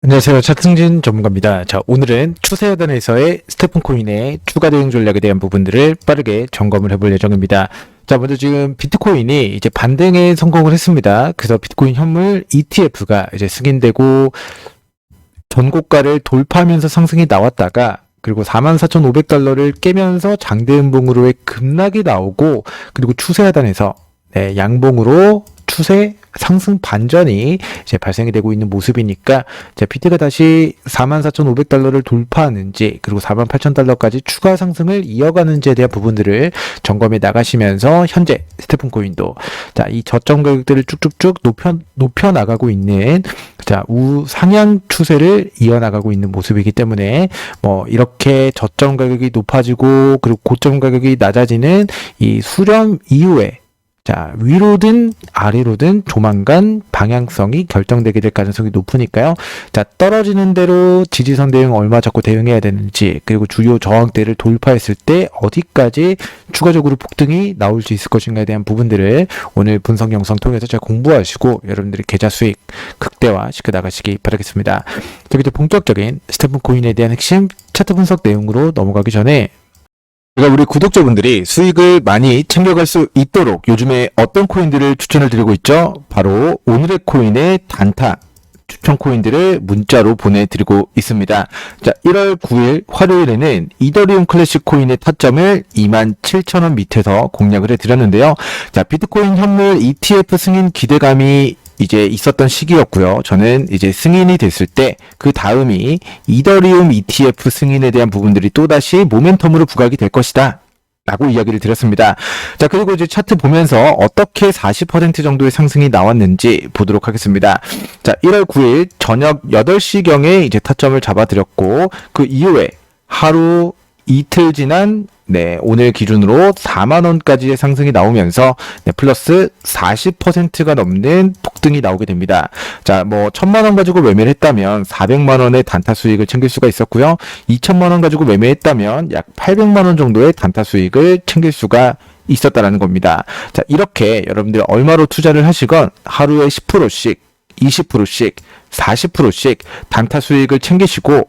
안녕하세요. 차승진 전문가입니다. 자, 오늘은 추세 하단에서의 스테픈 코인의 추가 대응 전략에 대한 부분들을 빠르게 점검을 해볼 예정입니다. 자, 먼저 지금 비트코인이 이제 반등에 성공을 했습니다. 그래서 비트코인 현물 ETF가 이제 승인되고 전고가를 돌파하면서 상승이 나왔다가 그리고 44,500달러를 깨면서 장대음봉으로의 급락이 나오고 그리고 추세 하단에서 네, 양봉으로 추세 상승 반전이 이제 발생이 되고 있는 모습이니까 자, 비트가 다시 44,500달러를 돌파하는지 그리고 48,000달러까지 추가 상승을 이어가는지에 대한 부분들을 점검해 나가시면서 현재 스테픈 코인도 자, 이 저점 가격들을 쭉쭉쭉 높여 높여 나가고 있는 자, 우상향 추세를 이어 나가고 있는 모습이기 때문에 뭐 이렇게 저점 가격이 높아지고 그리고 고점 가격이 낮아지는 이 수렴 이후에 자, 위로든 아래로든 조만간 방향성이 결정되게 될 가능성이 높으니까요. 자, 떨어지는 대로 지지선 대응 얼마 잡고 대응해야 되는지, 그리고 주요 저항대를 돌파했을 때 어디까지 추가적으로 폭등이 나올 수 있을 것인가에 대한 부분들을 오늘 분석 영상 통해서 잘 공부하시고 여러분들의 계좌 수익 극대화 시켜 나가시기 바라겠습니다. 자, 이제 본격적인 스테픈 코인에 대한 핵심 차트 분석 내용으로 넘어가기 전에 제가 우리 구독자분들이 수익을 많이 챙겨갈 수 있도록 요즘에 어떤 코인들을 추천을 드리고 있죠? 바로 오늘의 코인의 단타 추천 코인들을 문자로 보내드리고 있습니다. 자, 1월 9일 화요일에는 이더리움 클래식 코인의 타점을 27,000원 밑에서 공략을 해드렸는데요. 자, 비트코인 현물 ETF 승인 기대감이 이제 있었던 시기였고요. 저는 이제 승인이 됐을 때 그 다음이 이더리움 ETF 승인에 대한 부분들이 또다시 모멘텀으로 부각이 될 것이다. 라고 이야기를 드렸습니다. 자, 그리고 이제 차트 보면서 어떻게 40% 정도의 상승이 나왔는지 보도록 하겠습니다. 자, 1월 9일 저녁 8시경에 이제 타점을 잡아드렸고, 그 이후에 하루 이틀 지난 네, 오늘 기준으로 4만 원까지의 상승이 나오면서 네, 플러스 40%가 넘는 폭등이 나오게 됩니다. 자, 뭐 1000만 원 가지고 매매를 했다면 400만 원의 단타 수익을 챙길 수가 있었고요. 2000만 원 가지고 매매했다면 약 800만 원 정도의 단타 수익을 챙길 수가 있었다라는 겁니다. 자, 이렇게 여러분들 얼마로 투자를 하시건 하루에 10%씩, 20%씩, 40%씩 단타 수익을 챙기시고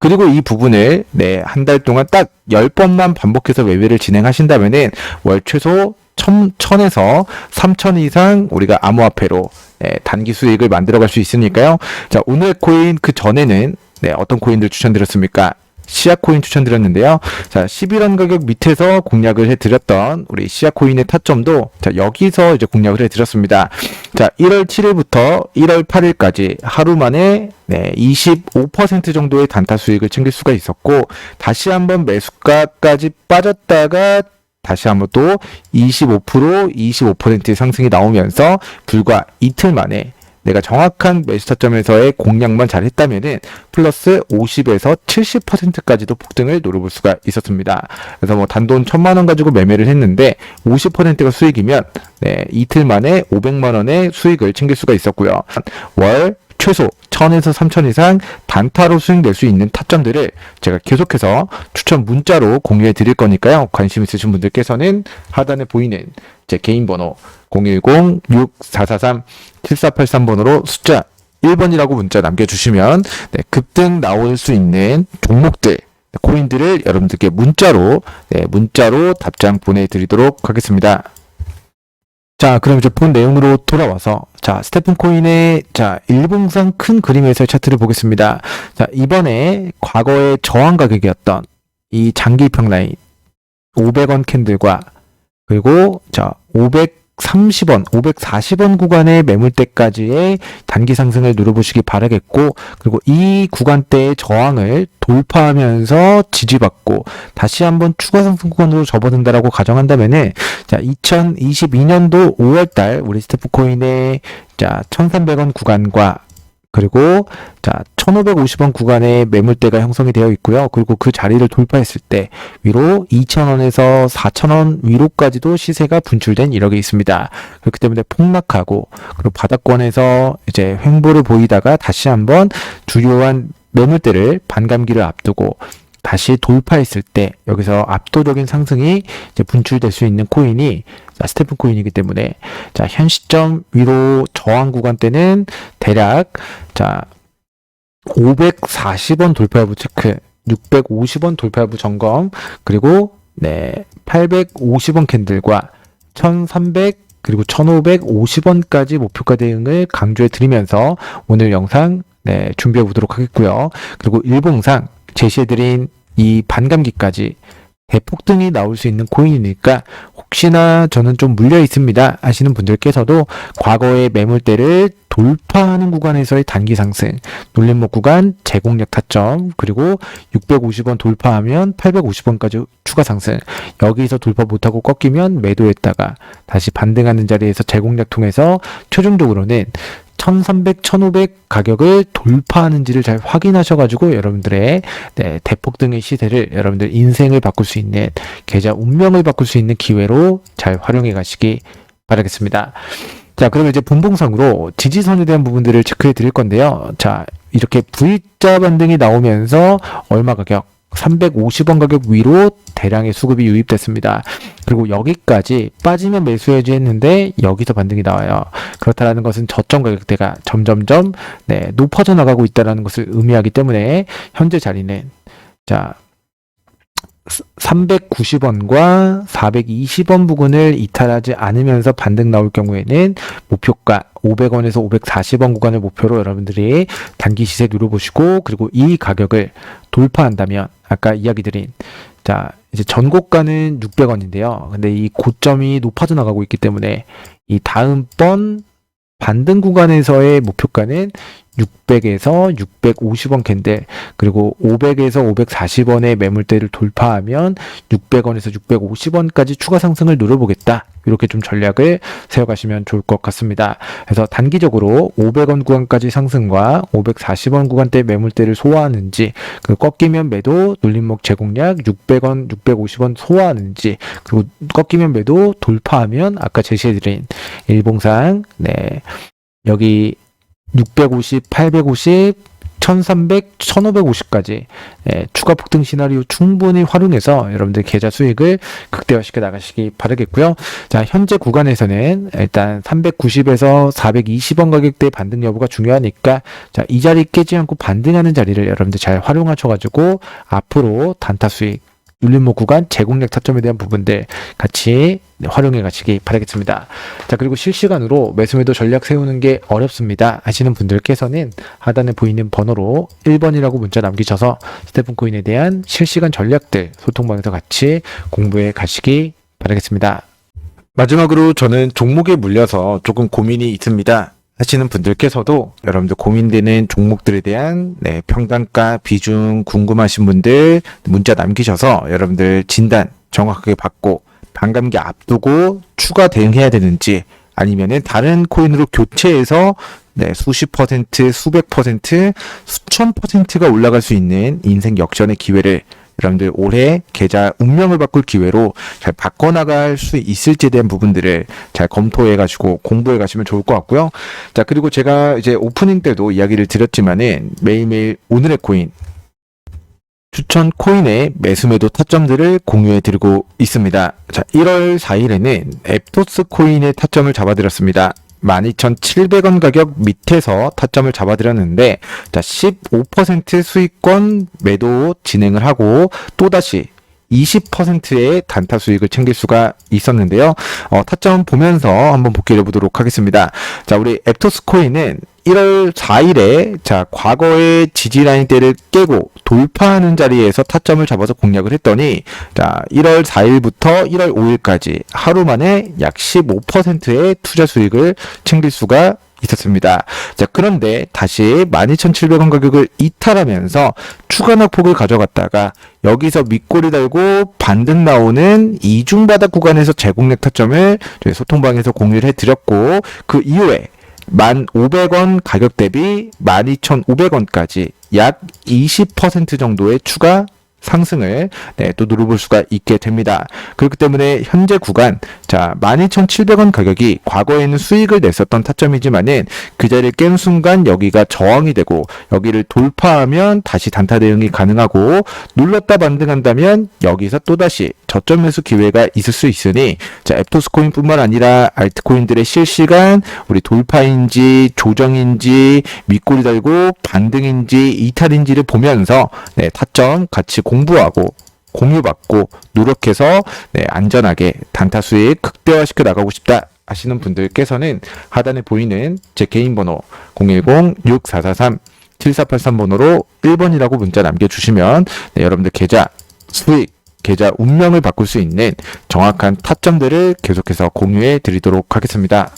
그리고 이 부분을 네, 한 달 동안 딱 10번만 반복해서 매매를 진행하신다면은 월 최소 1000, 1000에서 3000 이상 우리가 암호화폐로 네, 단기 수익을 만들어 갈 수 있으니까요. 자, 오늘 코인 그 전에는 네, 어떤 코인들 추천드렸습니까? 시아코인 추천드렸는데요. 자, 11원 가격 밑에서 공략을 해드렸던 우리 시아코인의 타점도 자, 여기서 이제 공략을 해드렸습니다. 자, 1월 7일부터 1월 8일까지 하루 만에 네, 25% 정도의 단타 수익을 챙길 수가 있었고, 다시 한번 매수가까지 빠졌다가 다시 한번 또 25%, 25%의 상승이 나오면서 불과 이틀 만에 내가 정확한 매수 타점에서의 공략만 잘 했다면은 플러스 50에서 70%까지도 폭등을 노려볼 수가 있었습니다. 그래서 뭐 단돈 1000만 원 가지고 매매를 했는데 50%가 수익이면 네, 이틀 만에 500만 원의 수익을 챙길 수가 있었고요. 월 최소 1000에서 3000 이상 단타로 수익 낼수 있는 타점들을 제가 계속해서 추천 문자로 공유해 드릴 거니까요. 관심 있으신 분들께서는 하단에 보이는 제 개인 번호 010-6443-7483번으로 숫자 1번이라고 문자 남겨주시면 네, 급등 나올 수 있는 종목들 코인들을 여러분들께 문자로 네, 문자로 답장 보내드리도록 하겠습니다. 자, 그럼 이제 본 내용으로 돌아와서 자, 스테픈 코인의 자, 일봉상 큰 그림에서의 차트를 보겠습니다. 자, 이번에 과거의 저항 가격이었던 이 장기 평 라인 500원 캔들과 그리고 자, 530원, 540원 구간의 매물대까지의 단기 상승을 누려보시기 바라겠고, 그리고 이 구간대의 저항을 돌파하면서 지지받고, 다시 한번 추가 상승 구간으로 접어든다라고 가정한다면은, 자, 2022년도 5월달 우리 스태프코인의 자, 1300원 구간과 그리고 자 1550원 구간의 매물대가 형성이 되어 있고요. 그리고 그 자리를 돌파했을 때 위로 2000원에서 4000원 위로까지도 시세가 분출된 이력이 있습니다. 그렇기 때문에 폭락하고 그리고 바닥권에서 이제 횡보를 보이다가 다시 한번 주요한 매물대를 반감기를 앞두고 다시 돌파했을 때 여기서 압도적인 상승이 분출될 수 있는 코인이 자, 스테픈 코인이기 때문에 자, 현 시점 위로 저항 구간 때는 대략 자 540원 돌파 여부 체크, 650원 돌파 여부 점검, 그리고 네 850원 캔들과 1300 그리고 1550원까지 목표가 대응을 강조해 드리면서 오늘 영상 네, 준비해 보도록 하겠고요. 그리고 일봉상 제시해 드린 이 반감기까지 대폭등이 나올 수 있는 코인이니까 혹시나 저는 좀 물려 있습니다. 하시는 분들께서도 과거의 매물대를 돌파하는 구간에서의 단기 상승, 놀림목 구간 제공력 타점, 그리고 650원 돌파하면 850원까지 추가 상승, 여기서 돌파 못하고 꺾이면 매도했다가 다시 반등하는 자리에서 제공력 통해서 최종적으로는 1300, 1500 가격을 돌파하는지를 잘 확인하셔가지고 여러분들의 네, 대폭 등의 시세를 여러분들 인생을 바꿀 수 있는 계좌 운명을 바꿀 수 있는 기회로 잘 활용해 가시기 바라겠습니다. 자, 그러면 이제 분봉상으로 지지선에 대한 부분들을 체크해 드릴 건데요. 자, 이렇게 V자 반등이 나오면서 얼마 가격? 350원 가격 위로 대량의 수급이 유입됐습니다. 그리고 여기까지 빠지면 매수해야지 했는데 여기서 반등이 나와요. 그렇다라는 것은 저점 가격대가 점점점 네, 높아져 나가고 있다는 것을 의미하기 때문에 현재 자리는 자 390원과 420원 부근을 이탈하지 않으면서 반등 나올 경우에는 목표가 500원에서 540원 구간을 목표로 여러분들이 단기 시세 누려보시고 그리고 이 가격을 돌파한다면 아까 이야기 드린 자 이제 전고가는 600원인데요. 근데 이 고점이 높아져 나가고 있기 때문에 이 다음번 반등 구간에서의 목표가는 600에서 650원 캔들 그리고 500에서 540원의 매물대를 돌파하면 600원에서 650원까지 추가 상승을 노려보겠다. 이렇게 좀 전략을 세워가시면 좋을 것 같습니다. 그래서 단기적으로 500원 구간까지 상승과 540원 구간대 매물대를 소화하는지 그 꺾이면 매도 놀림목 제공량 600원, 650원 소화하는지 그리고 꺾이면 매도 돌파하면 아까 제시해드린 일봉상 네 여기 650, 850, 1300, 1550까지 예, 추가 폭등 시나리오 충분히 활용해서 여러분들 계좌 수익을 극대화시켜 나가시기 바라겠고요. 자, 현재 구간에서는 일단 390에서 420원 가격대 반등 여부가 중요하니까 자, 이 자리 깨지 않고 반등하는 자리를 여러분들 잘 활용하셔 가지고 앞으로 단타 수익 눌림목 구간 제공력 타점에 대한 부분들 같이 네, 활용해 가시기 바라겠습니다. 자, 그리고 실시간으로 매수매도 전략 세우는 게 어렵습니다. 하시는 분들께서는 하단에 보이는 번호로 1번이라고 문자 남기셔서 스테픈 코인에 대한 실시간 전략들 소통방에서 같이 공부해 가시기 바라겠습니다. 마지막으로 저는 종목에 물려서 조금 고민이 있습니다. 하시는 분들께서도 여러분들 고민되는 종목들에 대한 네, 평단가 비중 궁금하신 분들 문자 남기셔서 여러분들 진단 정확하게 받고 반감기 앞두고 추가 대응해야 되는지 아니면은 다른 코인으로 교체해서 네, 수십 퍼센트, 수백 퍼센트, 수천 퍼센트가 올라갈 수 있는 인생 역전의 기회를 여러분들 올해 계좌 운명을 바꿀 기회로 잘 바꿔나갈 수 있을지에 대한 부분들을 잘 검토해 가지고 공부해 가시면 좋을 것 같고요. 자, 그리고 제가 이제 오프닝 때도 이야기를 드렸지만은 매일매일 오늘의 코인, 추천 코인의 매수 매도 타점들을 공유해 드리고 있습니다. 자, 1월 4일에는 앱토스 코인의 타점을 잡아드렸습니다. 12,700원 가격 밑에서 타점을 잡아드렸는데, 자, 15% 수익권 매도 진행을 하고, 또다시 20%의 단타 수익을 챙길 수가 있었는데요. 어, 타점 보면서 한번 복귀를 해보도록 하겠습니다. 자, 우리 앱토스 코인은 1월 4일에 자 과거의 지지 라인대를 깨고 돌파하는 자리에서 타점을 잡아서 공략을 했더니 자 1월 4일부터 1월 5일까지 하루 만에 약 15%의 투자 수익을 챙길 수가 있었습니다. 자, 그런데 다시 12,700원 가격을 이탈하면서 추가 낙폭을 가져갔다가 여기서 밑꼬리 달고 반등 나오는 이중바닥 구간에서 제공력 타점을 저희 소통방에서 공유를 해드렸고 그 이후에 1,500원 가격 대비 12,500원까지 약 20% 정도의 추가 상승을 네, 또 누려볼 수가 있게 됩니다. 그렇기 때문에 현재 구간 자 12,700원 가격이 과거에는 수익을 냈었던 타점이지만은 그 자리를 깬 순간 여기가 저항이 되고 여기를 돌파하면 다시 단타 대응이 가능하고 눌렀다 반등한다면 여기서 또다시 저점 매수 기회가 있을 수 있으니 자 앱토스 코인뿐만 아니라 알트코인들의 실시간 우리 돌파인지 조정인지 윗골이 달고 반등인지 이탈인지를 보면서 네, 타점 같이 공부하고 공유받고 노력해서 네, 안전하게 단타 수익 극대화시켜 나가고 싶다 하시는 분들께서는 하단에 보이는 제 개인 번호 010-6443-7483번호로 1번이라고 문자 남겨주시면 네, 여러분들 계좌 수익 계좌 운명을 바꿀 수 있는 정확한 타점들을 계속해서 공유해 드리도록 하겠습니다.